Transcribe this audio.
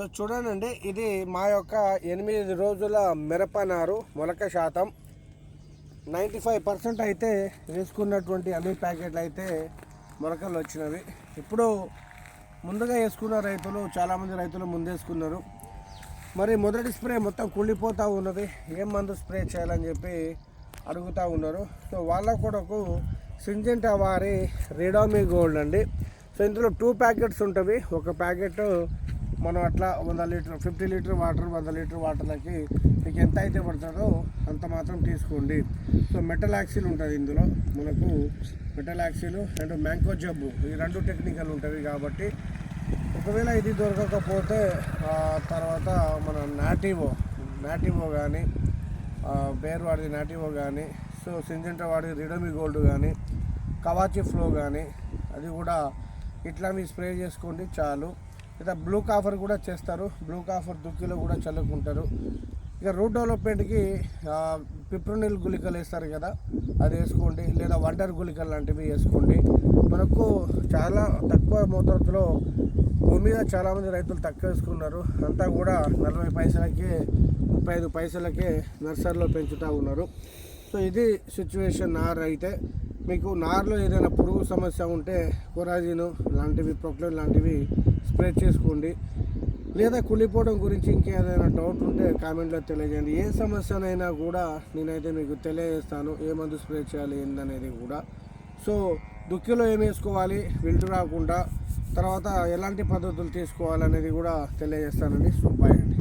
So చూడండి ఇది మా యొక్క ఎనిమిది రోజుల మిరప నారు మొలక శాతం. నైంటీ ఫైవ్ పర్సెంట్ అయితే వేసుకున్నటువంటి అన్ని ప్యాకెట్లు అయితే మొలకలు వచ్చినవి. ఇప్పుడు ముందుగా వేసుకున్న రైతులు చాలామంది రైతులు ముందేసుకున్నారు. మరి మొదటి స్ప్రే మొత్తం కుళ్ళిపోతూ ఉన్నది. ఏం మందు స్ప్రే చేయాలని చెప్పి అడుగుతూ ఉన్నారు. సో వాళ్ళ కొరకు సింజెంటా వారి రిడామీ గోల్డ్ అండి. సో ఇందులో టూ ప్యాకెట్స్ ఉంటుంది ఒక ప్యాకెట్ మనం అట్లా వంద లీటర్ ఫిఫ్టీ లీటర్ వాటర్ వంద లీటర్ వాటర్లకి మీకు ఎంత అయితే పడుతుందో అంత మాత్రం తీసుకోండి. సో మెటల్ యాక్సిల్ ఉంటుంది ఇందులో. మనకు మెటల్ యాక్సిల్ అండ్ మ్యాంకో జబ్బు ఈ రెండు టెక్నికల్ ఉంటుంది కాబట్టి ఒకవేళ ఇది దొరకకపోతే తర్వాత మన నాటివో నాటివో కానీ బేర్ వాడిది నాటివో కానీ సో సింజెంటా వాడి రిడమి గోల్డ్ కానీ కవాచి ఫ్లో కానీ అది కూడా ఇట్లా మీరు స్ప్రే చేసుకోండి చాలు. ఇక బ్లూ కాఫర్ కూడా చేస్తారు. బ్లూ కాఫర్ దుక్కిలో కూడా చల్లుకుంటారు. ఇక రూట్ డెవలప్మెంట్కి పిప్రోనిల్ గుళికలు వేస్తారు కదా అది వేసుకోండి. లేదా వండర్ గుళికలు లాంటివి వేసుకోండి. మనకు చాలా తక్కువ మోతాదులో భూమి మీద చాలామంది రైతులు తక్కువ వేసుకున్నారు. అంతా కూడా నలభై పైసలకే ముప్పై ఐదు పైసలకే నర్సరీలో పెంచుతూ ఉన్నారు. సో ఇది సిచ్యువేషన్ ఆర్ అయితే మీకు నార్లో ఏదైనా పురుగు సమస్య ఉంటే కొరాజిన్ లాంటివి ప్రొక్లైన్ లాంటివి స్ప్రే చేసుకోండి. లేదా కుళ్ళిపోవడం గురించి ఇంకేదైనా డౌట్ ఉంటే కామెంట్లో తెలియజేయండి. ఏ సమస్యనైనా కూడా నేనైతే మీకు తెలియజేస్తాను ఏ మందు స్ప్రే చేయాలి ఏందనేది కూడా. సో దుక్కిలో ఏం వేసుకోవాలి విల్టు రాకుండా తర్వాత ఎలాంటి పద్ధతులు తీసుకోవాలనేది కూడా తెలియజేస్తానండి. సో బాయ్ అండి.